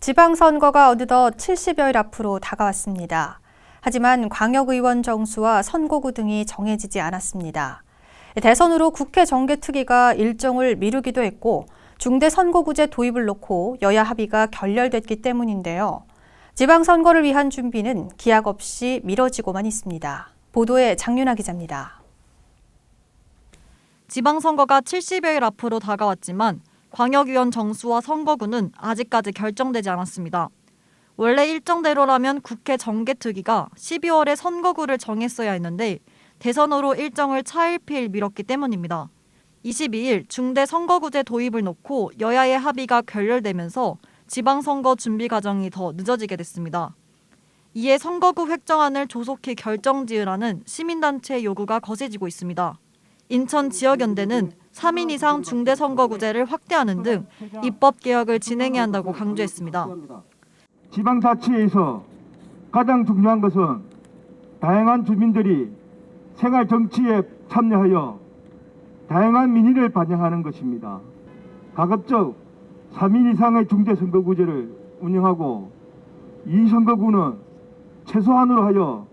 지방선거가 어느덧 70여일 앞으로 다가왔습니다. 하지만 광역의원 정수와 선거구 등이 정해지지 않았습니다. 대선으로 국회 정개특위가 일정을 미루기도 했고 중대선거구제 도입을 놓고 여야 합의가 결렬됐기 때문인데요. 지방선거를 위한 준비는 기약 없이 미뤄지고만 있습니다. 보도에 장윤아 기자입니다. 지방선거가 70여일 앞으로 다가왔지만 광역위원 정수와 선거구는 아직까지 결정되지 않았습니다. 원래 일정대로라면 국회 정개특위가 12월에 선거구를 정했어야 했는데 대선으로 일정을 차일피일 미뤘기 때문입니다. 22일 중대 선거구제 도입을 놓고 여야의 합의가 결렬되면서 지방선거 준비 과정이 더 늦어지게 됐습니다. 이에 선거구 획정안을 조속히 결정지으라는 시민단체 요구가 거세지고 있습니다. 인천 지역연대는 3인 이상 중대 선거구제를 확대하는 등 입법 개혁을 진행해야 한다고 강조했습니다. 지방자치에서 가장 중요한 것은 다양한 주민들이 생활 정치에 참여하여 다양한 민의를 반영하는 것입니다. 가급적 3인 이상의 중대 선거구제를 운영하고 이 선거구는 최소한으로 하여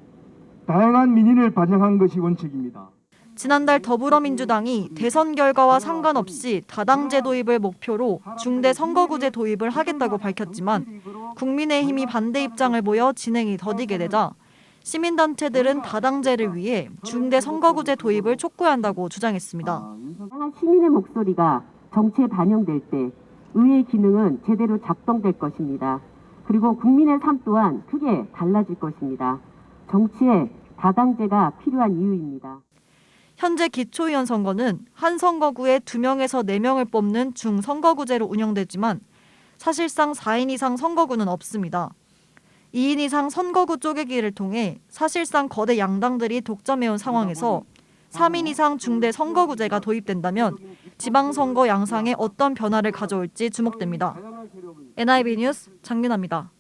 다양한 민의를 반영하는 것이 원칙입니다. 지난달 더불어민주당이 대선 결과와 상관없이 다당제 도입을 목표로 중대 선거구제 도입을 하겠다고 밝혔지만 국민의힘이 반대 입장을 보여 진행이 더디게 되자 시민단체들은 다당제를 위해 중대 선거구제 도입을 촉구해야 한다고 주장했습니다. 시민의 목소리가 정치에 반영될 때 의회의 기능은 제대로 작동될 것입니다. 그리고 국민의 삶 또한 크게 달라질 것입니다. 정치에 다당제가 필요한 이유입니다. 현재 기초의원 선거는 한 선거구에 2명에서 4명을 뽑는 중선거구제로 운영되지만 사실상 4인 이상 선거구는 없습니다. 2인 이상 선거구 쪼개기를 통해 사실상 거대 양당들이 독점해온 상황에서 3인 이상 중대 선거구제가 도입된다면 지방선거 양상에 어떤 변화를 가져올지 주목됩니다. NIB 뉴스 장민아입니다.